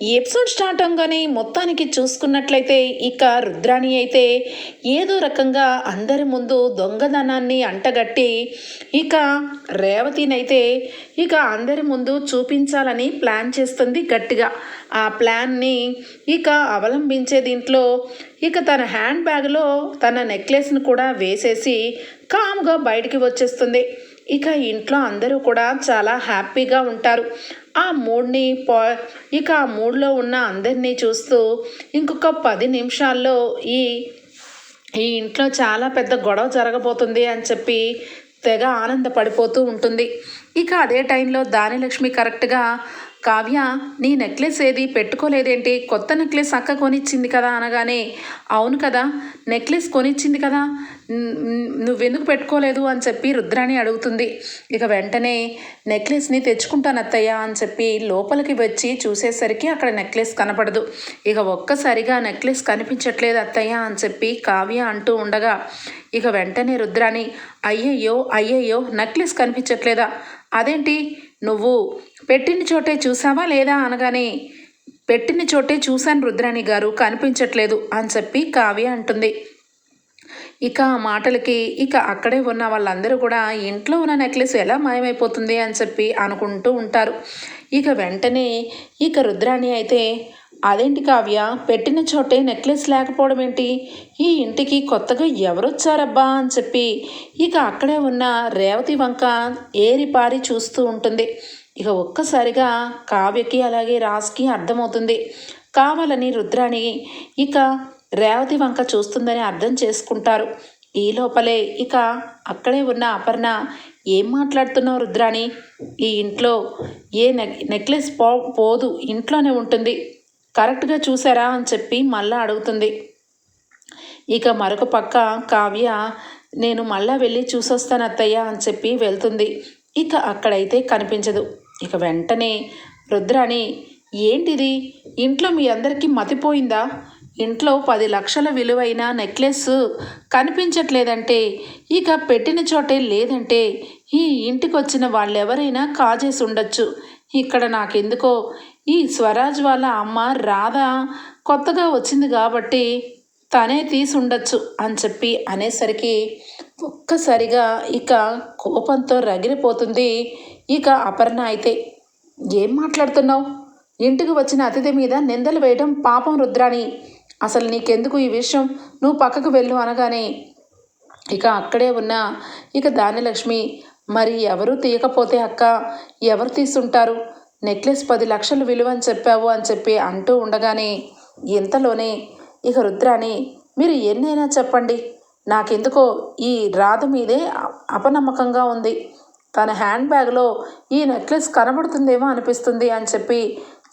ఈ episode start అవగానే మొత్తానికి చూసుకున్నట్లయితే ఇక రుద్రాణి అయితే ఏదో రకంగా అందరి ముందు దొంగదనాన్ని అంటగట్టి ఇక రేవతినైతే ఇక అందరి ముందు చూపించాలని ప్లాన్ చేస్తుంది గట్టిగా. ఆ ప్లాన్ని ఇక అవలంబించే దీంట్లో ఇక తన హ్యాండ్ బ్యాగ్లో తన నెక్లెస్ను కూడా వేసేసి కామ్గా బయటికి వచ్చేస్తుంది. ఇక ఇంట్లో అందరూ కూడా చాలా హ్యాపీగా ఉంటారు. ఆ మూడ్ని పా ఇక ఆ మూడ్లో ఉన్న అందరినీ చూస్తూ ఇంకొక పది నిమిషాల్లో ఈ ఈ ఇంట్లో చాలా పెద్ద గొడవ జరగబోతుంది అని చెప్పి తెగ ఆనందపడిపోతూ ఉంటుంది. ఇక అదే టైంలో దానిలక్ష్మి కరెక్ట్గా కావ్య నీ నెక్లెస్ ఏది పెట్టుకోలేదేంటి? కొత్త నెక్లెస్ అక్క కొనిచ్చింది కదా అనగానే అవును కదా నెక్లెస్ కొనిచ్చింది కదా నువ్వెందుకు పెట్టుకోలేదు అని చెప్పి రుద్రాణి అడుగుతుంది. ఇక వెంటనే నెక్లెస్ని తెచ్చుకుంటాను అత్తయ్య అని చెప్పి లోపలికి వచ్చి చూసేసరికి అక్కడ నెక్లెస్ కనపడదు. ఇక ఒక్కసారిగా నెక్లెస్ కనిపించట్లేదు అత్తయ్య అని చెప్పి కావ్య అంటూ ఉండగా ఇక వెంటనే రుద్రాణి అయ్యయ్యో అయ్యయ్యో నెక్లెస్ కనిపించట్లేదా? అదేంటి? నువ్వు పెట్టిన చోటే చూసావా లేదా అనగానే పెట్టిన చోటే చూశాను రుద్రాణి గారు కనిపించట్లేదు అని చెప్పి కావ్య అంటుంది. ఇక ఆ మాటలకి ఇక అక్కడే ఉన్న వాళ్ళందరూ కూడా ఇంట్లో ఉన్న నెక్లెస్ ఎలా మాయమైపోతుంది అని చెప్పి అనుకుంటూ ఉంటారు. ఇక వెంటనే ఇక రుద్రాణి అయితే అదేంటి కావ్య? పెట్టిన చోటే నెక్లెస్ లేకపోవడం ఏంటి? ఈ ఇంటికి కొత్తగా ఎవరొచ్చారబ్బా అని చెప్పి ఇక అక్కడే ఉన్న రేవతి వంక ఏరిపారి చూస్తూ ఉంటుంది. ఇక ఒక్కసారిగా కావ్యకి అలాగే రాజ్కి అర్థమవుతుంది. కావాలని రుద్రాణి ఇక రేవతి వంక చూస్తుందని అర్థం చేసుకుంటారు. ఈ లోపలే ఇక అక్కడే ఉన్న అపర్ణ ఏం మాట్లాడుతున్నావు రుద్రాణి? ఈ ఇంట్లో ఏ నెక్ నెక్లెస్ పో పోదు ఇంట్లోనే ఉంటుంది. కరెక్ట్గా చూసారా అని చెప్పి మళ్ళా అడుగుతుంది. ఇక మరొక పక్క కావ్య నేను మళ్ళా వెళ్ళి చూసొస్తాను అత్తయ్య అని చెప్పి వెళ్తుంది. ఇక అక్కడైతే కనిపించదు. ఇక వెంటనే రుద్రాణి ఏంటిది? ఇంట్లో మీ అందరికీ మతిపోయిందా? ఇంట్లో పది లక్షల విలువైన నెక్లెస్ కనిపించట్లేదంటే ఇక పెట్టిన చోటే లేదంటే ఈ ఇంటికి వచ్చిన వాళ్ళెవరైనా కాజేసి ఉండొచ్చు. ఇక్కడ నాకెందుకో ఈ స్వరాజ్ వాళ్ళ అమ్మ రాధ కొత్తగా వచ్చింది కాబట్టి తనే తీసుండొచ్చు అని చెప్పి అనేసరికి ఒక్కసారిగా ఇక కోపంతో రగిలిపోతుంది. ఇక అపర్ణ అయితే ఏం మాట్లాడుతున్నావు? ఇంటికి వచ్చిన అతిథి మీద నిందలు వేయడం పాపం రుద్రాణి. అసలు నీకెందుకు ఈ విషయం? నువ్వు పక్కకు వెళ్ళు అనగానే ఇక అక్కడే ఉన్న ఇక దానిలక్ష్మి మరి ఎవరు తీయకపోతే అక్క? ఎవరు తీసుంటారు? నెక్లెస్ పది లక్షలు విలువ అని చెప్పావు అని చెప్పి అంటూ ఉండగానే ఇంతలోనే ఇక రుద్రాని మీరు ఎన్నైనా చెప్పండి. నాకెందుకో ఈ రాధ మీదే అపనమ్మకంగా ఉంది. తన హ్యాండ్ బ్యాగ్లో ఈ నెక్లెస్ కనబడుతుందేమో అనిపిస్తుంది అని చెప్పి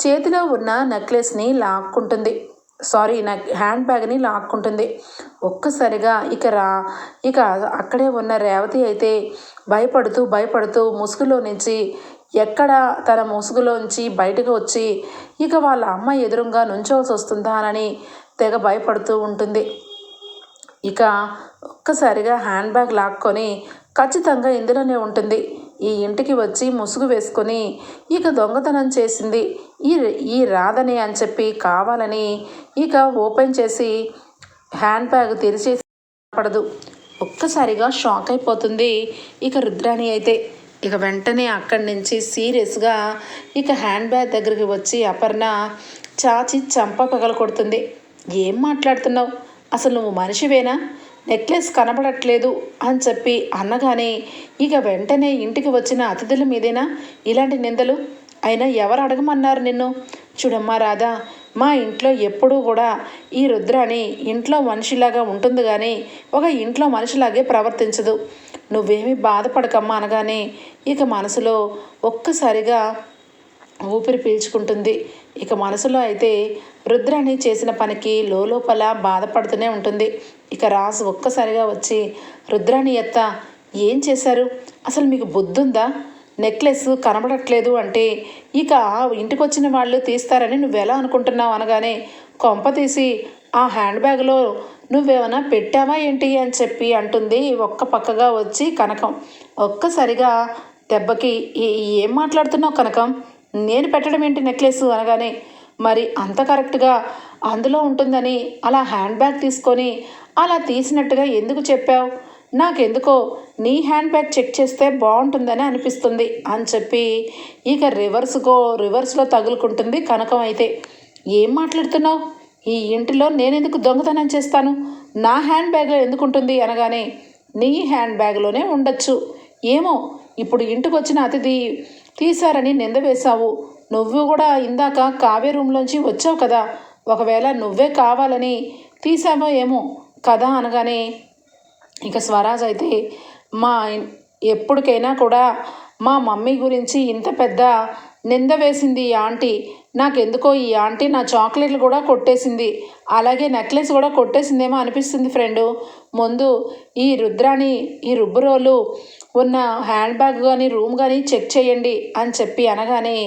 చేతిలో ఉన్న నెక్లెస్ని లాక్కుంటుంది. సారీ నా హ్యాండ్ బ్యాగ్ని లాక్కుంటుంది. ఒక్కసారిగా ఇక రా ఇక అక్కడే ఉన్న రేవతి అయితే భయపడుతూ భయపడుతూ ముసుగులో నుంచి ఎక్కడ తన ముసుగులోంచి బయటకు వచ్చి ఇక వాళ్ళ అమ్మ ఎదురుగా నుంచోవలసి వస్తుందా అని తెగ భయపడుతూ ఉంటుంది. ఇక ఒక్కసారిగా హ్యాండ్ బ్యాగ్ లాక్కొని ఖచ్చితంగా ఇందులోనే ఉంటుంది. ఈ ఇంటికి వచ్చి ముసుగు వేసుకొని ఇక దొంగతనం చేసింది. ఈ ఈ రాదని అని చెప్పి కావాలని ఇక ఓపెన్ చేసి హ్యాండ్ బ్యాగ్ తెరిచేసి పడదు ఒక్కసారిగా షాక్ అయిపోతుంది ఇక రుద్రాణి అయితే. ఇక వెంటనే అక్కడి నుంచి సీరియస్గా ఇక హ్యాండ్ బ్యాగ్ దగ్గరికి వచ్చి అపర్ణ చాచి చంప పగల కొడుతుంది. ఏం మాట్లాడుతున్నావు? అసలు నువ్వు మనిషివేనా? నెక్లెస్ కనబడట్లేదు అని చెప్పి అన్నగానే ఇక వెంటనే ఇంటికి వచ్చిన అతిథుల మీదేనా ఇలాంటి నిందలు? అయినా ఎవరు అడగమన్నారు నిన్ను? చూడమ్మా రాధా మా ఇంట్లో ఎప్పుడూ కూడా ఈ రుద్రాని ఇంట్లో మనిషిలాగా ఉంటుంది కానీ ఒక ఇంట్లో మనిషిలాగే ప్రవర్తించదు. నువ్వేమీ బాధపడకమ్మా అనగానే ఇక మనసులో ఒక్కసారిగా ఊపిరి పీల్చుకుంటుంది. ఇక మనసులో అయితే రుద్రాణి చేసిన పనికి లోపల బాధపడుతూనే ఉంటుంది. ఇక రాజు ఒక్కసారిగా వచ్చి రుద్రాణి ఎత్త ఏం చేశారు? అసలు మీకు బుద్ధుందా? నెక్లెస్ కనబడట్లేదు అంటే ఇక ఇంటికి వచ్చిన వాళ్ళు తీస్తారని నువ్వెలా అనుకుంటున్నావు? అనగానే కొంప తీసి ఆ హ్యాండ్ బ్యాగ్లో నువ్వేమైనా పెట్టావా ఏంటి? అని చెప్పి అంటుంది ఒక్క పక్కగా వచ్చి కనకం. ఒక్కసారిగా దెబ్బకి "ఏ- ఏం మాట్లాడుతున్నావు కనకం? నేను పెట్టడం ఏంటి నెక్లెస్? అనగానే మరి అంత కరెక్ట్గా అందులో ఉంటుందని అలా హ్యాండ్ బ్యాగ్ తీసుకొని అలా తీసినట్టుగా ఎందుకు చెప్పావు? నాకెందుకో నీ హ్యాండ్ బ్యాగ్ చెక్ చేస్తే బాగుంటుందని అనిపిస్తుంది అని చెప్పి ఇక రివర్స్కో రివర్స్లో తగులుకుంటుంది కనకం అయితే. ఏం మాట్లాడుతున్నావు? ఈ ఇంటిలో నేనెందుకు దొంగతనం చేస్తాను? నా హ్యాండ్ బ్యాగ్లో ఎందుకు ఉంటుంది అనగానే నీ హ్యాండ్ బ్యాగ్లోనే ఉండొచ్చు. ఏమో ఇప్పుడు ఇంటికి వచ్చిన అతిథి తీశారని నింద వేశావు. నువ్వు కూడా ఇందాక కావ్య రూమ్లోంచి వచ్చావు కదా. ఒకవేళ నువ్వే కావాలని తీసావో ఏమో కదా అనగానే ఇక స్వరాజ్ అయితే మా ఎప్పటికైనా కూడా మా మమ్మీ గురించి ఇంత పెద్ద నింద వేసింది ఆంటీ. నాకెందుకో ఈ ఆంటీ నా చాక్లెట్లు కూడా కొట్టేసింది. అలాగే నెక్లెస్ కూడా కొట్టేసిందేమో అనిపిస్తుంది ఫ్రెండు. ముందు ఈ రుద్రాని ఈ రుబ్బురోలు ఉన్న హ్యాండ్ బ్యాగ్ కానీ రూమ్ కానీ చెక్ చేయండి అని చెప్పి అనగానే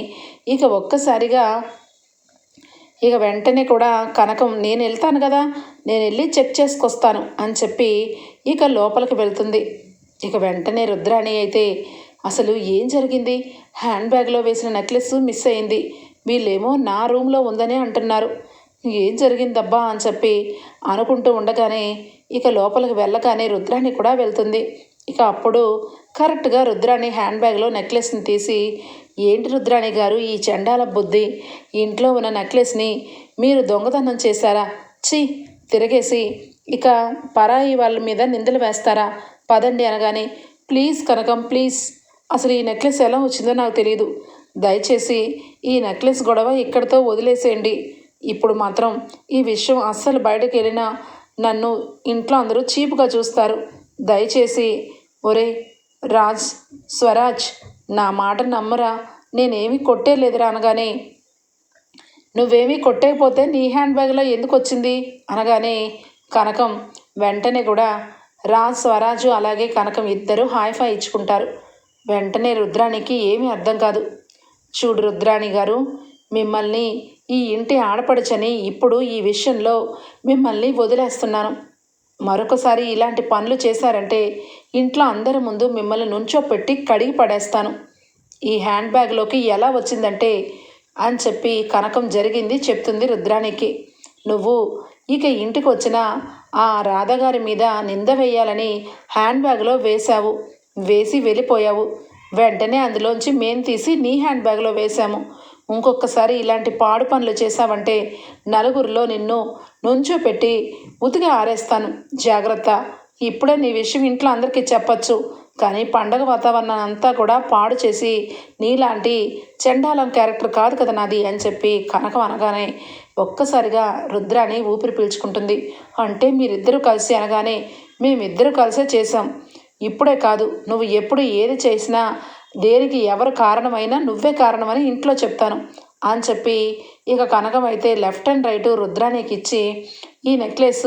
ఇక ఒక్కసారిగా ఇక వెంటనే కూడా కనకం నేను వెళ్తాను కదా నేను వెళ్ళి చెక్ చేసుకొస్తాను అని చెప్పి ఇక లోపలికి వెళ్తుంది. ఇక వెంటనే రుద్రాణి అయితే అసలు ఏం జరిగింది? హ్యాండ్ బ్యాగ్లో వేసిన నెక్లెస్ మిస్ అయింది. వీళ్ళేమో నా రూమ్లో ఉందనే అంటున్నారు. ఏం జరిగిందబ్బా అని చెప్పి అనుకుంటూ ఉండగానే ఇక లోపలికి వెళ్ళగానే రుద్రాణి కూడా వెళ్తుంది. ఇక అప్పుడు కరెక్ట్గా రుద్రాణి హ్యాండ్ బ్యాగ్లో నెక్లెస్ని తీసి ఏంటి రుద్రాణి గారు ఈ చండాల బుద్ధి? ఇంట్లో ఉన్న నెక్లెస్ని మీరు దొంగతనం చేశారా? ఛీ! తిరగేసి ఇక పరాయి వాళ్ళ మీద నిందలు వేస్తారా? పదండి అనగానే ప్లీజ్ కనకం ప్లీజ్. అసలు ఈ నెక్లెస్ ఎలా వచ్చిందో నాకు తెలియదు దయచేసి ఈ నెక్లెస్ గొడవ ఇక్కడితో వదిలేసేయండి. ఇప్పుడు మాత్రం ఈ విషయం అస్సలు బయటకు వెళ్ళినా నన్ను ఇంట్లో అందరూ చీపుగా చూస్తారు. దయచేసి ఒరే రాజ్ స్వరాజ్ నా మాట నమ్మరా? నేనేమీ కొట్టేలేదురా అనగానే. నువ్వేమీ కొట్టేకపోతే నీ హ్యాండ్ బ్యాగ్లో ఎందుకు వచ్చింది? అనగానే కనకం వెంటనే కూడా రాజ్ స్వరాజు అలాగే కనకం ఇద్దరు హాయిఫా ఫై ఇచ్చుకుంటారు. వెంటనే రుద్రానికి ఏమీ అర్థం కాదు. చూడు రుద్రాణి గారు మిమ్మల్ని ఈ ఇంటి ఆడపడుచని ఇప్పుడు ఈ విషయంలో మిమ్మల్ని వదిలేస్తున్నాను. మరొకసారి ఇలాంటి పనులు చేశారంటే ఇంట్లో అందరి ముందు మిమ్మల్ని నుంచోపెట్టి కడిగి పడేస్తాను. ఈ హ్యాండ్ బ్యాగ్లోకి ఎలా వచ్చిందంటే అని చెప్పి కనకం జరిగింది చెప్తుంది రుద్రాణికి. నువ్వు ఇక ఇంటికి వచ్చిన ఆ రాధగారి మీద నింద వేయాలని హ్యాండ్ బ్యాగ్లో వేశావు. వేసి వెళ్ళిపోయావు. వెంటనే అందులోంచి మేం తీసి నీ హ్యాండ్ బ్యాగ్లో వేశాము. ఇంకొకసారి ఇలాంటి పాడు పనులు చేశావంటే నలుగురిలో నిన్ను నుంచోపెట్టి ఉతికి ఆరేస్తాను. జాగ్రత్త. ఇప్పుడే నీ విషయం ఇంట్లో అందరికీ చెప్పచ్చు. కానీ పండగ వాతావరణం అంతా కూడా పాడు చేసి నీలాంటి చండాలం క్యారెక్టర్ కాదు కదా నాది అని చెప్పి కనకం అనగానే ఒక్కసారిగా రుద్రాని ఊపిరి పీల్చుకుంటుంది. అంటే మీరిద్దరూ కలిసి అనగానే మేమిద్దరూ కలిసే చేసాం ఇప్పుడే కాదు నువ్వు ఎప్పుడు ఏది చేసినా దేనికి ఎవరు కారణమైనా నువ్వే కారణమని ఇంట్లో చెప్తాను. అని చెప్పి ఇక కనకం అయితే లెఫ్ట్ అండ్ రైట్ రుద్రానికి ఇచ్చి ఈ నెక్లెస్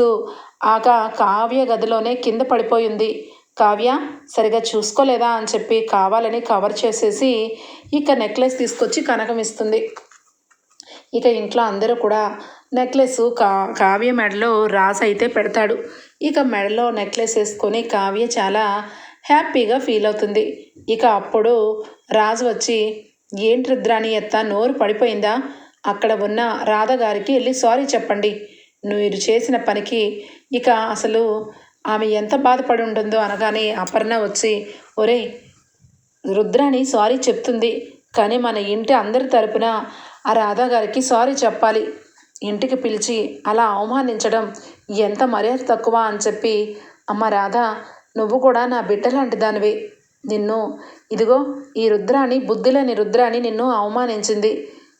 ఆక కావ్య గదిలోనే కింద పడిపోయింది. కావ్య సరిగా చూసుకోలేదా అని చెప్పి కావాలని కవర్ చేసేసి ఇక నెక్లెస్ తీసుకొచ్చి కనకం ఇస్తుంది. ఇక ఇంట్లో అందరూ కూడా నెక్లెస్ కా కావ్య మెడలో రాసి అయితే పెడతాడు. ఇక మెడలో నెక్లెస్ వేసుకొని కావ్య చాలా హ్యాపీగా ఫీల్ అవుతుంది. ఇక అప్పుడు రాజు వచ్చి ఏంటి రుద్రాని ఎత్త నోరు పడిపోయిందా? అక్కడ ఉన్న రాధ గారికి వెళ్ళి సారీ చెప్పండి. మీరు చేసిన పనికి ఇక అసలు ఆమె ఎంత బాధపడి ఉంటుందో అనగానే అపర్ణ వచ్చి ఒరేయ్ రుద్రాణి సారీ చెప్తుంది. కానీ మన ఇంటి అందరి తరపున ఆ రాధా గారికి సారీ చెప్పాలి. ఇంటికి పిలిచి అలా అవమానించడం ఎంత మర్యాద తక్కువ అని చెప్పి అమ్మ రాధా నువ్వు కూడా నా బిడ్డ లాంటి దానివే. నిన్ను ఇదిగో ఈ రుద్రాణి బుద్ధిలేని రుద్రాణి నిన్ను అవమానించింది.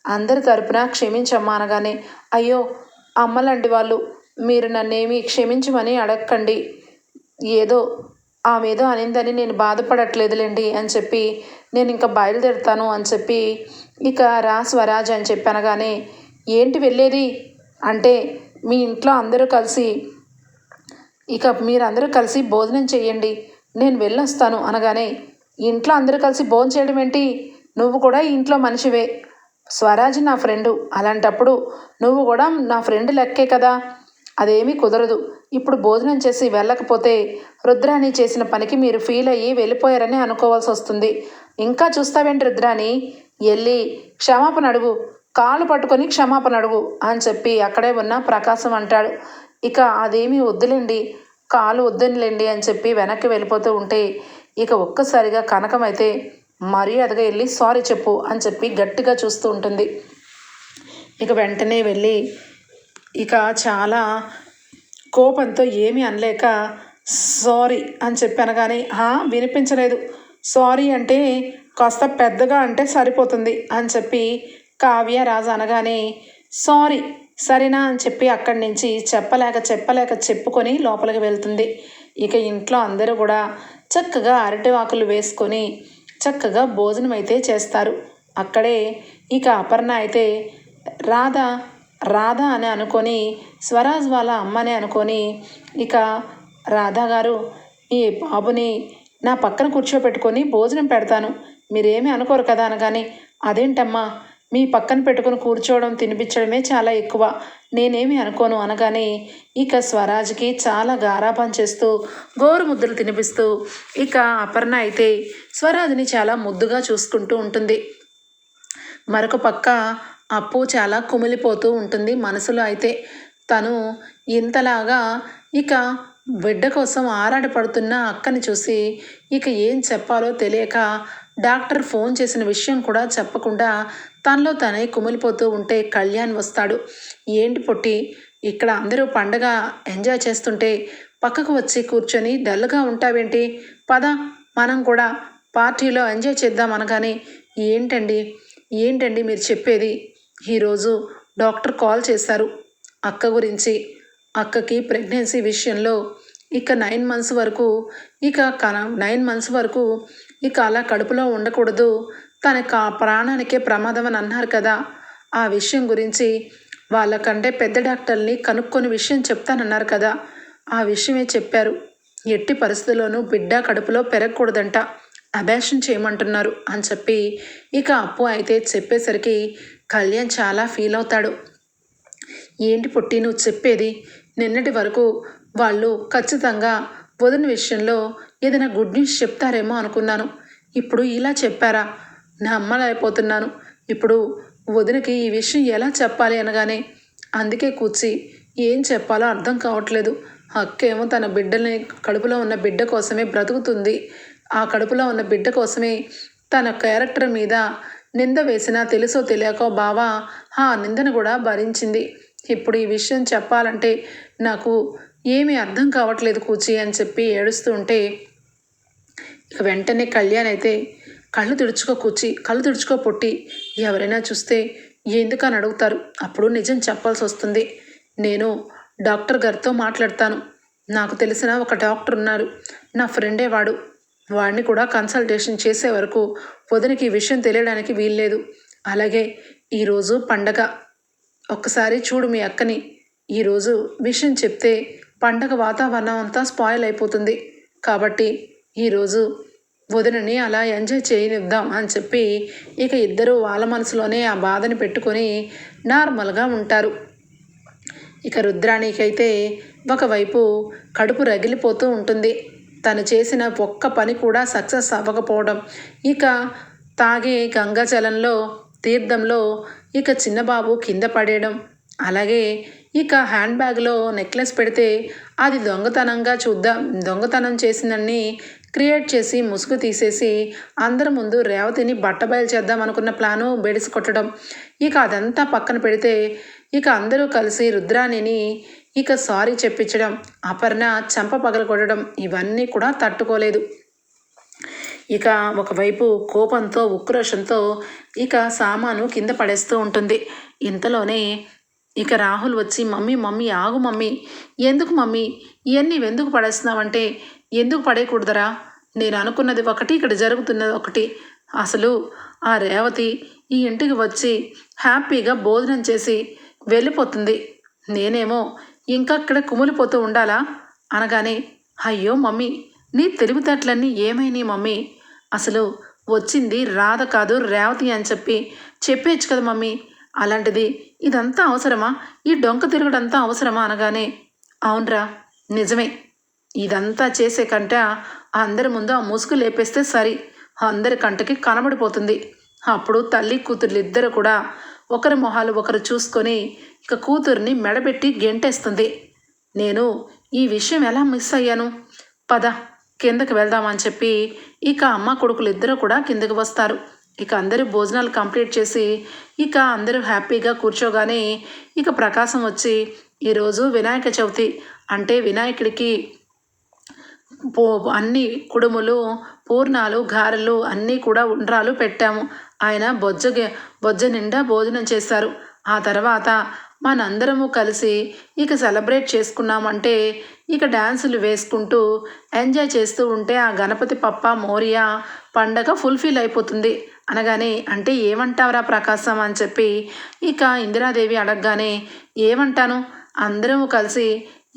అందరి తరపున క్షమించమ్మా అనగానే అయ్యో అమ్మలాంటి వాళ్ళు మీరు నన్నేమి క్షమించమని అడగకండి ఏదో ఆమె ఏదో అనిందని నేను బాధపడట్లేదులేండి అని చెప్పి నేను ఇంకా బయలుదేరుతాను అని చెప్పి ఇక రా స్వరాజ్ అని చెప్పి అనగానే ఏంటి వెళ్ళేది? అంటే మీ ఇంట్లో అందరూ కలిసి ఇక మీరందరూ కలిసి భోజనం చేయండి నేను వెళ్ళొస్తాను అనగానే ఇంట్లో అందరూ కలిసి భోజనం చేయడం ఏంటి? నువ్వు కూడా ఇంట్లో మనిషివే. స్వరాజ్ నా ఫ్రెండు అలాంటప్పుడు నువ్వు కూడా నా ఫ్రెండ్ లెక్కే కదా. అదేమీ కుదరదు. ఇప్పుడు భోజనం చేసి వెళ్ళకపోతే రుద్రాణి చేసిన పనికి మీరు ఫీల్ అయ్యి వెళ్ళిపోయారని అనుకోవాల్సి వస్తుంది ఇంకా చూస్తావేంటి రుద్రాణి? వెళ్ళి క్షమాపణ అడుగు కాలు పట్టుకొని క్షమాపణ అడుగు అని చెప్పి అక్కడే ఉన్న ప్రకాశం అంటాడు. ఇక అదేమీ వద్దులేండి కాలు వద్దునిలేండి అని చెప్పి వెనక్కి వెళ్ళిపోతూ ఉంటే ఇక ఒక్కసారిగా కనకమైతే మర్యాదగా వెళ్ళి సారీ చెప్పు అని చెప్పి గట్టిగా చూస్తూ ఉంటుంది. ఇక వెంటనే వెళ్ళి ఇక చాలా కోపంతో ఏమీ అనలేక సారీ అని చెప్పి అనగానే వినిపించలేదు. సారీ అంటే కాస్త పెద్దగా అంటే సరిపోతుంది అని చెప్పి కావ్య రాజు అనగానే సారీ సరేనా అని చెప్పి అక్కడి నుంచి చెప్పలేక చెప్పలేక చెప్పుకొని లోపలికి వెళ్తుంది. ఇక ఇంట్లో అందరూ కూడా చక్కగా అరటివాకులు వేసుకొని చక్కగా భోజనం అయితే చేస్తారు. అక్కడే ఇక అపర్ణ అయితే రాధ రాధ అని అనుకొని స్వరాజ్ వాళ్ళ అమ్మని అనుకొని ఇక రాధా గారు ఈ బాబుని నా పక్కన కూర్చోపెట్టుకొని భోజనం పెడతాను. మీరేమీ అనుకోరు కదా అనగానే అదేంటమ్మా మీ పక్కన పెట్టుకొని కూర్చోవడం తినిపించడమే చాలా ఎక్కువ. నేనేమి అనుకోను అనగానే ఇక స్వరాజ్కి చాలా గారాపం చేస్తూ గోరు ముద్దలు తినిపిస్తూ ఇక అపర్ణ అయితే స్వరాజ్ని చాలా ముద్దుగా చూసుకుంటూ ఉంటుంది. మరొక పక్క అప్పు చాలా కుమిలిపోతూ ఉంటుంది మనసులో అయితే. తను ఇంతలాగా ఇక బిడ్డ కోసం ఆరాటపడుతున్న అక్కని చూసి ఇక ఏం చెప్పాలో తెలియక డాక్టర్ ఫోన్ చేసిన విషయం కూడా చెప్పకుండా తనలో తనే కుమిలిపోతూ ఉంటే కళ్యాణ్ వస్తాడు. ఏంటి పొట్టి? ఇక్కడ అందరూ పండగ ఎంజాయ్ చేస్తుంటే పక్కకు వచ్చి కూర్చొని డల్గా ఉంటావేంటి? పద మనం కూడా పార్టీలో ఎంజాయ్ చేద్దాం అనగానే ఏంటండి? ఏంటండి మీరు చెప్పేది? ఈరోజు డాక్టర్ కాల్ చేశారు. అక్క గురించి. అక్కకి ప్రెగ్నెన్సీ విషయంలో ఇక నైన్ మంత్స్ వరకు ఇక నైన్ మంత్స్ వరకు ఇక అలా కడుపులో ఉండకూడదు. తనకు ఆ ప్రాణానికే ప్రమాదం అని అన్నారు కదా. ఆ విషయం గురించి వాళ్ళకంటే పెద్ద డాక్టర్ని కనుక్కొని విషయం చెప్తానన్నారు కదా. ఆ విషయమే చెప్పారు. ఎట్టి పరిస్థితుల్లోనూ బిడ్డ కడుపులో పెరగకూడదంట. అభ్యాసం చేయమంటున్నారు అని చెప్పి ఇక అప్పు అయితే చెప్పేసరికి కళ్యాణ్ చాలా ఫీల్ అవుతాడు. ఏంటి పుట్టి నువ్వు చెప్పేది? నిన్నటి వరకు వాళ్ళు ఖచ్చితంగా వదిన విషయంలో ఏదైనా గుడ్ న్యూస్ చెప్తారేమో అనుకున్నాను. ఇప్పుడు ఇలా చెప్పారా? నా అమ్మలైపోతున్నాను. ఇప్పుడు వదినకి ఈ విషయం ఎలా చెప్పాలి అనగానే అందుకే కూర్చి ఏం చెప్పాలో అర్థం కావట్లేదు. అక్కేమో తన బిడ్డని కడుపులో ఉన్న బిడ్డ కోసమే బ్రతుకుతుంది. ఆ కడుపులో ఉన్న బిడ్డ కోసమే తన క్యారెక్టర్ మీద నింద వేసినా తెలుసో తెలియకో బావా ఆ నిందను కూడా భరించింది. ఇప్పుడు ఈ విషయం చెప్పాలంటే నాకు ఏమీ అర్థం కావట్లేదు కూచి అని చెప్పి ఏడుస్తుంటే వెంటనే కళ్యాణ్ అయితే కళ్ళు తుడుచుకో కూర్చి కళ్ళు తుడుచుకో పొట్టి ఎవరైనా చూస్తే ఎందుకని అడుగుతారు? అప్పుడు నిజం చెప్పాల్సి వస్తుంది. నేను డాక్టర్ గారితో మాట్లాడతాను. నాకు తెలిసిన ఒక డాక్టర్ ఉన్నారు. నా ఫ్రెండే వాడు. వాడిని కూడా కన్సల్టేషన్ చేసే వరకు వదినకి ఈ విషయం తెలియడానికి వీల్లేదు. అలాగే ఈరోజు పండగ. ఒక్కసారి చూడు మీ అక్కని. ఈరోజు విషయం చెప్తే పండగ వాతావరణం అంతా స్పాయిల్ అయిపోతుంది. కాబట్టి ఈరోజు వదినని అలా ఎంజాయ్ చేయనిద్దాం అని చెప్పి ఇక ఇద్దరు వాళ్ళ మనసులోనే ఆ బాధని పెట్టుకొని నార్మల్గా ఉంటారు. ఇక రుద్రాణికైతే ఒకవైపు కడుపు రగిలిపోతూ ఉంటుంది. తను చేసిన ఒక్క పని కూడా సక్సెస్ అవ్వకపోవడం. ఇక తాగే గంగాజలంలో తీర్థంలో ఇక చిన్నబాబు కింద పడేయడం. అలాగే ఇక హ్యాండ్ బ్యాగ్లో నెక్లెస్ పెడితే అది దొంగతనంగా చూద్దాం దొంగతనం చేసిందని క్రియేట్ చేసి ముసుగు తీసేసి అందరి ముందు రేవతిని బట్టబయలు చేద్దాం అనుకున్న ప్లాను బెడిసి కొట్టడం. ఇక అదంతా పక్కన పెడితే ఇక అందరూ కలిసి రుద్రాణిని ఇక సారీ చెప్పించడం అపర్ణ చంప పగలగొట్టడం ఇవన్నీ కూడా తట్టుకోలేదు. ఇక ఒకవైపు కోపంతో ఉక్రోషంతో ఇక సామాను కింద పడేస్తూ ఉంటుంది. ఇంతలోనే ఇక రాహుల్ వచ్చి మమ్మీ మమ్మీ ఆగు మమ్మీ. ఎందుకు మమ్మీ? ఇవన్నీ ఎందుకు పడేస్తున్నావంటే ఎందుకు పడేయకూడదరా? నేను అనుకున్నది ఒకటి ఇక్కడ జరుగుతున్నది ఒకటి. అసలు ఆ రేవతి ఈ ఇంటికి వచ్చి హ్యాపీగా భోజనం చేసి వెళ్ళిపోతుంది. నేనేమో ఇంకా ఇక్కడ కుమిలిపోతూ ఉండాలా? అనగానే అయ్యో మమ్మీ నీ తెలివితేటలన్నీ ఏమైనాయి మమ్మీ? అసలు వచ్చింది రాధ కాదు రేవతి అని చెప్పి చెప్పేయచ్చు కదా మమ్మీ. అలాంటిది ఇదంతా అవసరమా? ఈ డొంక తిరగడంతా అవసరమా అనగానే అవునరా నిజమే. ఇదంతా చేసే కంట అందరి ముందు ఆ ముసుగు లేపేస్తే సరి. అందరి కంటకి కనబడిపోతుంది. అప్పుడు తల్లి కూతుర్లు ఇద్దరు కూడా ఒకరి మొహాలు ఒకరు చూసుకొని ఇక కూతుర్ని మెడబెట్టి గెంటేస్తుంది. నేను ఈ విషయం ఎలా మిస్ అయ్యాను? పద కిందకి వెళ్దామని చెప్పి ఇక అమ్మ కొడుకులు ఇద్దరు కూడా కిందకి వస్తారు. ఇక అందరూ భోజనాలు కంప్లీట్ చేసి ఇక అందరూ హ్యాపీగా కూర్చోగానే ఇక ప్రకాశం వచ్చి ఈరోజు వినాయక చవితి. అంటే వినాయకుడికి పో అన్ని కుడుములు పూర్ణాలు గారెలు అన్నీ కూడా ఉండ్రాలు పెట్టాము. ఆయన బొజ్జ బొజ్జ నిండా భోజనం చేశారు ఆ తర్వాత మనందరము కలిసి ఇక సెలబ్రేట్ చేసుకున్నామంటే ఇక డ్యాన్సులు వేసుకుంటూ ఎంజాయ్ చేస్తూ ఉంటే ఆ గణపతి పప్ప మోరియా పండగ ఫుల్ఫిల్ అయిపోతుంది. అనగానే అంటే ఏమంటావురా ప్రకాశం? అని చెప్పి ఇక ఇందిరాదేవి అడగగానే ఏమంటాను? అందరము కలిసి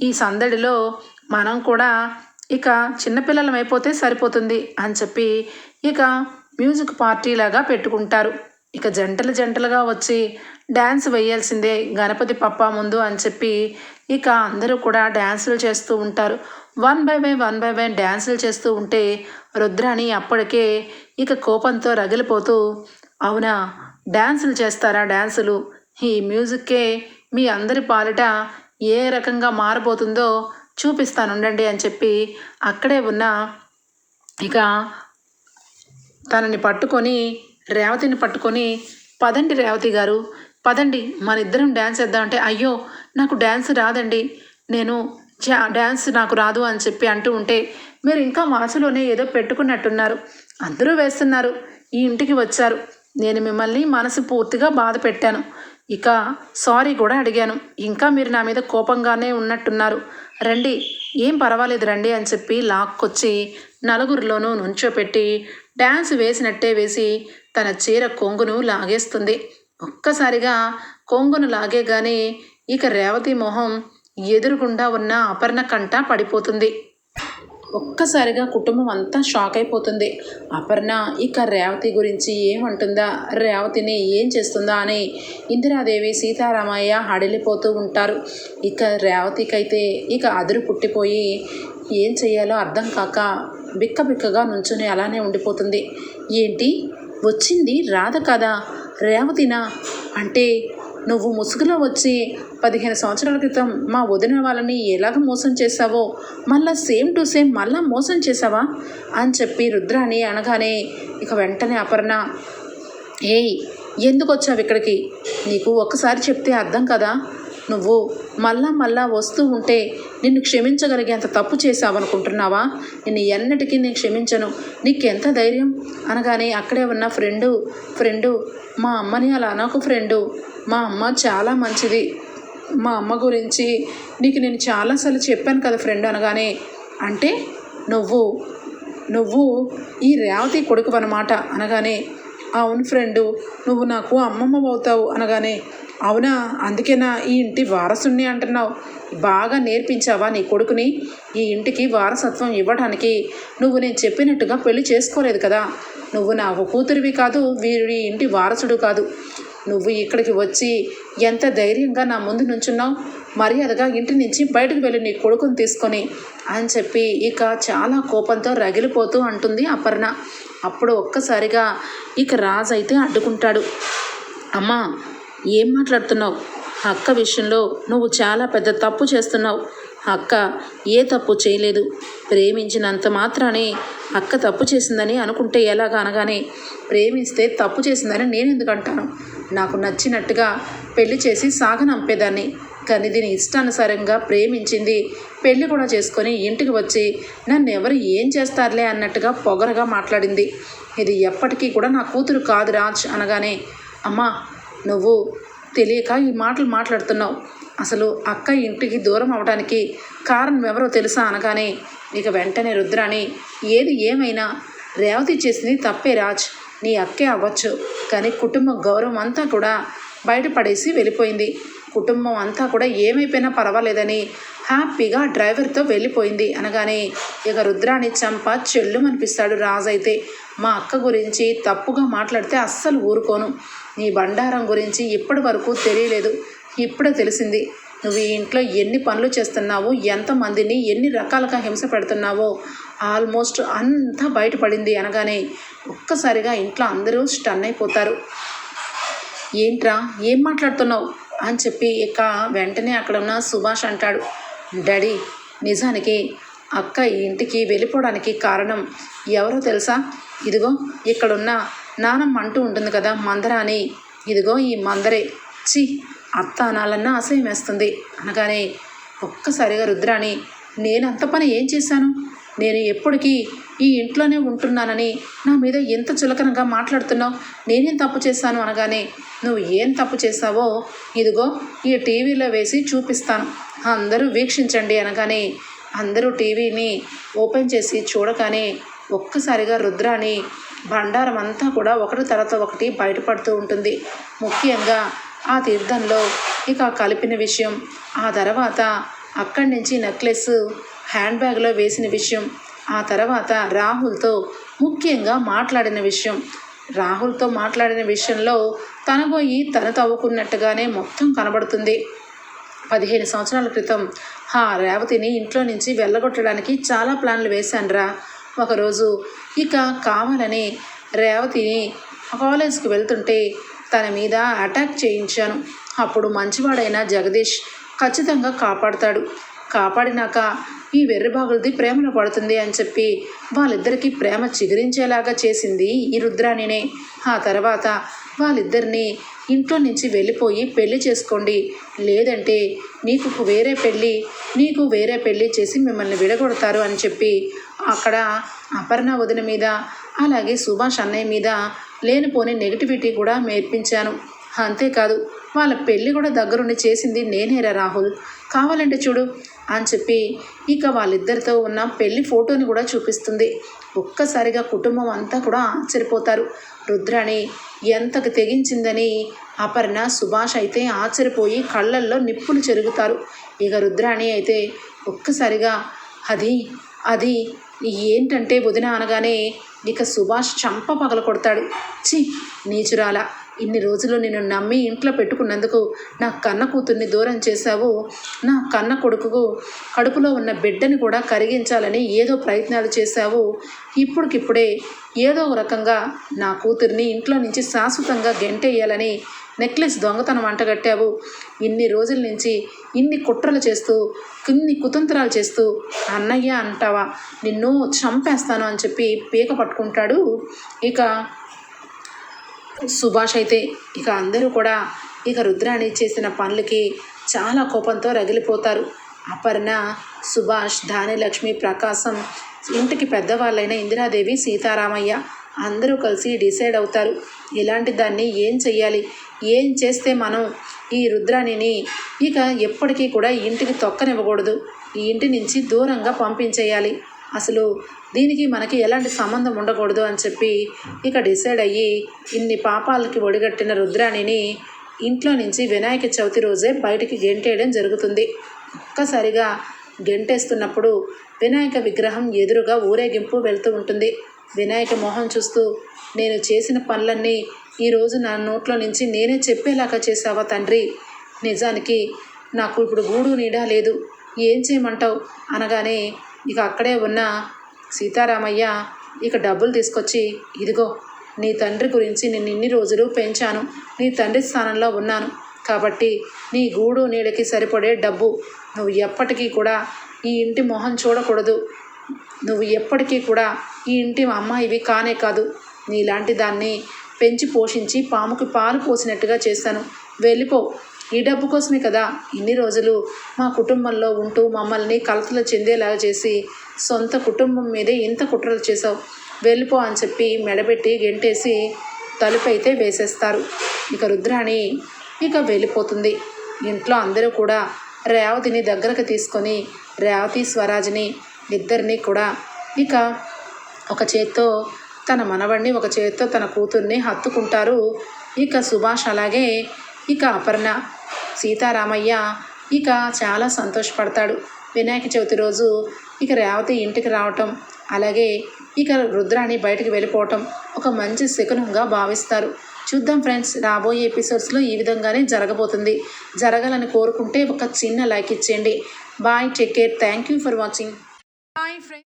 ఈ సందడిలో మనం కూడా ఇక చిన్నపిల్లలం అయిపోతే సరిపోతుంది అని చెప్పి ఇక మ్యూజిక్ పార్టీ లాగా పెట్టుకుంటారు. ఇక జంటలు జంటలుగా వచ్చి డ్యాన్స్ వేయాల్సిందే గణపతి పప్ప ముందు అని చెప్పి ఇక అందరూ కూడా డ్యాన్సులు చేస్తూ ఉంటారు. One by one one by one డ్యాన్సులు చేస్తూ ఉంటే రుద్రాణి అప్పటికే ఇక కోపంతో రగిలిపోతూ అవునా డ్యాన్సులు చేస్తారా డ్యాన్సులు? ఈ మ్యూజిక్కే మీ అందరి పాలిట ఏ రకంగా మారిపోతుందో చూపిస్తానుండండి అని చెప్పి అక్కడే ఉన్న ఇక తనని పట్టుకొని రేవతిని పట్టుకొని పదండి రేవతి గారు పదండి మన ఇద్దరం డ్యాన్స్ వేద్దామంటే అయ్యో నాకు డ్యాన్స్ రాదండి. నేను డ్యాన్స్ నాకు రాదు అని చెప్పి అంటూ ఉంటే మీరు ఇంకా మనసులోనే ఏదో పెట్టుకున్నట్టున్నారు. అందరూ వేస్తున్నారు. ఈ ఇంటికి వచ్చారు. నేను మిమ్మల్ని మనసు పూర్తిగా బాధ పెట్టాను. ఇక సారీ కూడా అడిగాను. ఇంకా మీరు నా మీద కోపంగానే ఉన్నట్టున్నారు. రండి. ఏం పర్వాలేదు రండి అని చెప్పి లాక్కొచ్చి నలుగురిలోనూ నుంచోపెట్టి డ్యాన్స్ వేసినట్టే వేసి తన చీర కొంగును లాగేస్తుంది. ఒక్కసారిగా కొంగును లాగేగానే ఇక రేవతి మొహం ఎదురుగుండా ఉన్న అపర్ణ కంట పడిపోతుంది. ఒక్కసారిగా కుటుంబం అంతా షాక్ అయిపోతుంది. అపర్ణ ఇక రేవతి గురించి ఏమంటుందా? రేవతిని ఏం చేస్తుందా అని ఇందిరాదేవి సీతారామయ్య హడలిపోతూ ఉంటారు. ఇక రేవతికైతే ఇక అదురు పుట్టిపోయి ఏం చేయాలో అర్థం కాక బిక్క బిక్కగా నుంచుని అలానే ఉండిపోతుంది. ఏంటి? వచ్చింది రాధ కదా? రేవతినా? అంటే నువ్వు ముసుగులో వచ్చి పదిహేను సంవత్సరాల క్రితం మా వదిన వాళ్ళని ఎలాగ మోసం చేశావో మళ్ళా సేమ్ టు సేమ్ మళ్ళా మోసం చేసావా అని చెప్పి రుద్రాణి అనగానే ఇక వెంటనే అపర్ణ ఏయ్ ఎందుకు వచ్చావు ఇక్కడికి? నీకు ఒక్కసారి చెప్తే అర్థం కదా? నువ్వు మళ్ళా మళ్ళా వస్తూ ఉంటే నిన్ను క్షమించగలిగేంత తప్పు చేశావనుకుంటున్నావా? నిన్ను ఎన్నటికీ నేను క్షమించను. నీకెంత ధైర్యం? అనగానే అక్కడే ఉన్న ఫ్రెండు ఫ్రెండు మా అమ్మని అలా నాకు ఫ్రెండు మా అమ్మ చాలా మంచిది. మా అమ్మ గురించి నీకు నేను చాలాసార్లు చెప్పాను కదా ఫ్రెండ్ అనగానే అంటే నువ్వు నువ్వు ఈ రేవతి కొడుకు అనమాట అనగానే అవును ఫ్రెండు నువ్వు నాకు అమ్మమ్మ అవుతావు అనగానే అవునా? అందుకేనా ఈ ఇంటి వారసుని అంటున్నావు? బాగా నేర్పించావా నీ కొడుకుని? ఈ ఇంటికి వారసత్వం ఇవ్వడానికి నువ్వు నేను చెప్పినట్టుగా పెళ్ళి చేసుకోలేదు కదా. నువ్వు నాకు కూతురివి కాదు వీరి ఇంటి వారసుడు కాదు. నువ్వు ఇక్కడికి వచ్చి ఎంత ధైర్యంగా నా ముందు నుంచున్నావు? మర్యాదగా ఇంటి నుంచి బయటకు వెళ్ళి నీ కొడుకుని తీసుకొని అని చెప్పి ఇక చాలా కోపంతో రగిలిపోతూ అంటుంది అపర్ణ. అప్పుడు ఒక్కసారిగా ఇక రాజు అయితే అడ్డుకుంటాడు. అమ్మా ఏం మాట్లాడుతున్నావు? అక్క విషయంలో నువ్వు చాలా పెద్ద తప్పు చేస్తున్నావు. అక్క ఏ తప్పు చేయలేదు. ప్రేమించినంత మాత్రానే అక్క తప్పు చేసిందని అనుకుంటే ఎలాగనగానే ప్రేమిస్తే తప్పు చేసిందని నేను ఎందుకు అంటాను? నాకు నచ్చినట్టుగా పెళ్ళి చేసి సాగనంపేదాన్ని. కానీ దీని ఇష్టానుసారంగా ప్రేమించింది. పెళ్ళి కూడా చేసుకొని ఇంటికి వచ్చి నన్ను ఎవరు ఏం చేస్తారులే అన్నట్టుగా పొగరగా మాట్లాడింది. ఇది ఎప్పటికీ కూడా నా కూతురు కాదు రాజ్ అనగానే అమ్మా నువ్వు తెలియక ఈ మాటలు మాట్లాడుతున్నావు. అసలు అక్క ఇంటికి దూరం అవడానికి కారణం ఎవరో తెలుసా? అనగానే ఇక వెంటనే రుద్రాణి ఏది ఏమైనా రేవతి చేసింది తప్పే రాజ్. నీ అక్కే అవ్వచ్చు. కానీ కుటుంబ గౌరవం అంతా కూడా బయటపడేసి వెళ్ళిపోయింది. కుటుంబం అంతా కూడా ఏమైపోయినా పర్వాలేదని హ్యాపీగా డ్రైవర్తో వెళ్ళిపోయింది. అనగానే ఇక రుద్రాని చంప చెల్లుమనిపిస్తాడు రాజు అయితే. మా అక్క గురించి తప్పుగా మాట్లాడితే అస్సలు ఊరుకోను. నీ బండారం గురించి ఇప్పటి వరకు తెలియలేదు. ఇప్పుడే తెలిసింది. నువ్వు ఈ ఇంట్లో ఎన్ని పనులు చేస్తున్నావో ఎంతమందిని ఎన్ని రకాలుగా హింస పెడుతున్నావో ఆల్మోస్ట్ అంతా బయటపడింది. అనగానే ఒక్కసారిగా ఇంట్లో అందరూ స్టన్ అయిపోతారు. ఏంట్రా? ఏం మాట్లాడుతున్నావు? అని చెప్పి ఇక వెంటనే అక్కడ ఉన్న సుభాష్ అంటాడు డాడీ నిజానికి అక్క ఈ ఇంటికి వెళ్ళిపోవడానికి కారణం ఎవరో తెలుసా? ఇదిగో ఇక్కడున్న నానమ్మ అంటూ ఉంటుంది కదా మందర అని ఇదిగో ఈ మందరే. చి అత్త అనాలన్నా అసహ్యం వేస్తుంది. అనగానే ఒక్కసారిగా రుద్రాని నేను అంత పని ఏం చేశాను? నేను ఎప్పటికీ ఈ ఇంట్లోనే ఉంటున్నానని నా మీద ఎంత చులకనగా మాట్లాడుతున్నావు? నేనేం తప్పు చేశాను అనగానే నువ్వు ఏం తప్పు చేశావో ఇదిగో ఈ టీవీలో వేసి చూపిస్తాను. అందరూ వీక్షించండి అనగానే అందరూ టీవీని ఓపెన్ చేసి చూడగానే ఒక్కసారిగా రుద్రాని బండారం అంతా కూడా ఒకటి తర్వాత ఒకటి బయటపడుతూ ఉంటుంది. ముఖ్యంగా ఆ తీర్థంలో ఇక కలిపిన విషయం ఆ తర్వాత అక్కడి నుంచి నెక్లెస్ హ్యాండ్ బ్యాగ్లో వేసిన విషయం ఆ తర్వాత రాహుల్తో ముఖ్యంగా మాట్లాడిన విషయం. రాహుల్తో మాట్లాడిన విషయంలో తన పోయి తన తవ్వుకున్నట్టుగానే మొత్తం కనబడుతుంది. పదిహేను సంవత్సరాల క్రితం ఆ రేవతిని ఇంట్లో నుంచి వెళ్ళగొట్టడానికి చాలా ప్లాన్లు వేశానురా. ఒకరోజు ఇక కావాలని రేవతిని కాలేజ్కి వెళ్తుంటే తన మీద అటాక్ చేయించాను. అప్పుడు మంచివాడైన జగదీష్ ఖచ్చితంగా కాపాడుతాడు. కాపాడినాక ఈ వెర్రిబాగులది ప్రేమలో పడుతుంది అని చెప్పి వాళ్ళిద్దరికీ ప్రేమ చిగురించేలాగా చేసింది ఈ రుద్రాణినే. ఆ తర్వాత వాళ్ళిద్దరినీ ఇంట్లో నుంచి వెళ్ళిపోయి పెళ్ళి చేసుకోండి. లేదంటే నీకు వేరే పెళ్ళి నీకు వేరే పెళ్ళి చేసి మిమ్మల్ని విడగొడతారు అని చెప్పి అక్కడ అపర్ణ వదిన మీద అలాగే సుభాష్ అన్నయ్య మీద లేనిపోని నెగిటివిటీ కూడా నేర్పించాను. అంతేకాదు వాళ్ళ పెళ్ళి కూడా దగ్గరుండి చేసింది నేనేరా రాహుల్. కావాలంటే చూడు అని చెప్పి ఇక వాళ్ళిద్దరితో ఉన్న పెళ్ళి ఫోటోని కూడా చూపిస్తుంది. ఒక్కసారిగా కుటుంబం అంతా కూడా ఆశ్చర్యపోతారు. రుద్రాణి ఎంతకు తెగించిందని అపర్ణ సుభాష్ అయితే ఆశ్చర్యపోయి కళ్ళల్లో నిప్పులు చెరుగుతారు. ఇక రుద్రాణి అయితే ఒక్కసారిగా అది అది ఏంటంటే వదిన అనగానే ఇక సుభాష్ చంప పగల కొడతాడు చి నీచురాల. ఇన్ని రోజులు నేను నమ్మి ఇంట్లో పెట్టుకున్నందుకు నా కన్న కూతుర్ని దూరం చేశావు నా కన్న కొడుకుకు కడుపులో ఉన్న బిడ్డని కూడా కరిగించాలని ఏదో ప్రయత్నాలు చేశావు ఇప్పటికిప్పుడే ఏదో ఒక రకంగా నా కూతుర్ని ఇంట్లో నుంచి శాశ్వతంగా గెంటేయాలని నెక్లెస్ దొంగతనం అంటగట్టావు. ఇన్ని రోజుల నుంచి ఇన్ని కుట్రలు చేస్తూ ఇన్ని కుతంత్రాలు చేస్తూ అన్నయ్య అంటావా? నిన్ను చంపేస్తాను అని చెప్పి పీక పట్టుకుంటాడు. ఇక సుభాష్ అయితే ఇక అందరూ కూడా ఇక రుద్రాణి చేసిన పనులకి చాలా కోపంతో రగిలిపోతారు. అపర్ణ సుభాష్ ధానిలక్ష్మి ప్రకాశం ఇంటికి పెద్దవాళ్ళైన ఇందిరాదేవి సీతారామయ్య అందరూ కలిసి డిసైడ్ అవుతారు. ఇలాంటి దాన్ని ఏం చెయ్యాలి? ఏం చేస్తే మనం ఈ రుద్రాణిని ఇక ఎప్పటికీ కూడా ఇంటికి తొక్కనివ్వకూడదు. ఈ ఇంటి నుంచి దూరంగా పంపించేయాలి. అసలు దీనికి మనకి ఎలాంటి సంబంధం ఉండకూడదు అని చెప్పి ఇక డిసైడ్ అయ్యి ఇన్ని పాపాలకి ఒడిగట్టిన రుద్రాణిని ఇంట్లో నుంచి వినాయక చవితి రోజే బయటికి గెంటేయడం జరుగుతుంది. ఒక్కసారిగా గెంటేస్తున్నప్పుడు వినాయక విగ్రహం ఎదురుగా ఊరేగింపు వెళ్తూ ఉంటుంది. వినాయక మొహం చూస్తూ నేను చేసిన పనులన్నీ ఈరోజు నా నోట్లో నుంచి నేనే చెప్పేలాగా చేసావా తండ్రి? నిజానికి నాకు ఇప్పుడు గూడు నీడ లేదు. ఏం చేయమంటావు? అనగానే ఇక అక్కడే ఉన్న సీతారామయ్య ఇక డబ్బులు తీసుకొచ్చి ఇదిగో నీ తండ్రి గురించి నేను ఇన్ని రోజులు పెంచాను. నీ తండ్రి స్థానంలో ఉన్నాను. కాబట్టి నీ గూడు నీళ్ళకి సరిపడే డబ్బు నువ్వు ఎప్పటికీ కూడా ఈ ఇంటి మొహం చూడకూడదు. నువ్వు ఎప్పటికీ కూడా ఈ ఇంటి అమ్మాయివి కానే కాదు. నీలాంటి దాన్ని పెంచి పోషించి పాముకి పాలు పోసినట్టుగా చేశాను వెళ్ళిపో. ఈ డబ్బు కోసమే కదా ఇన్ని రోజులు మా కుటుంబంలో ఉంటూ మమ్మల్ని కలతలు చెందేలాగా చేసి సొంత కుటుంబం మీదే ఇంత కుట్రలు చేసావు వెళ్ళిపో అని చెప్పి మెడబెట్టి గెంటేసి తలుపైతే వేసేస్తారు. ఇక రుద్రాణి ఇక వెళ్ళిపోతుంది. ఇంట్లో అందరూ కూడా రేవతిని దగ్గరకు తీసుకొని రేవతి స్వరాజ్ని ఇద్దరిని కూడా ఇక ఒక చేత్తో తన మనవడిని ఒక చేత్తో తన కూతుర్ని హత్తుకుంటారు. ఇక సుభాష్ అలాగే ఇక అపర్ణ సీతారామయ్య ఇక చాలా సంతోషపడతాడు. వినాయక చవితి రోజు ఇక రేవతి ఇంటికి రావటం అలాగే ఇక రుద్రాణి బయటికి వెళ్ళిపోవటం ఒక మంచి శకునంగా భావిస్తారు. చూద్దాం ఫ్రెండ్స్ రాబోయే ఎపిసోడ్స్లో ఈ విధంగానే జరగబోతుంది. జరగాలని కోరుకుంటే ఒక చిన్న లైక్ ఇచ్చేయండి. Bye take care thank you for watching. Bye friends.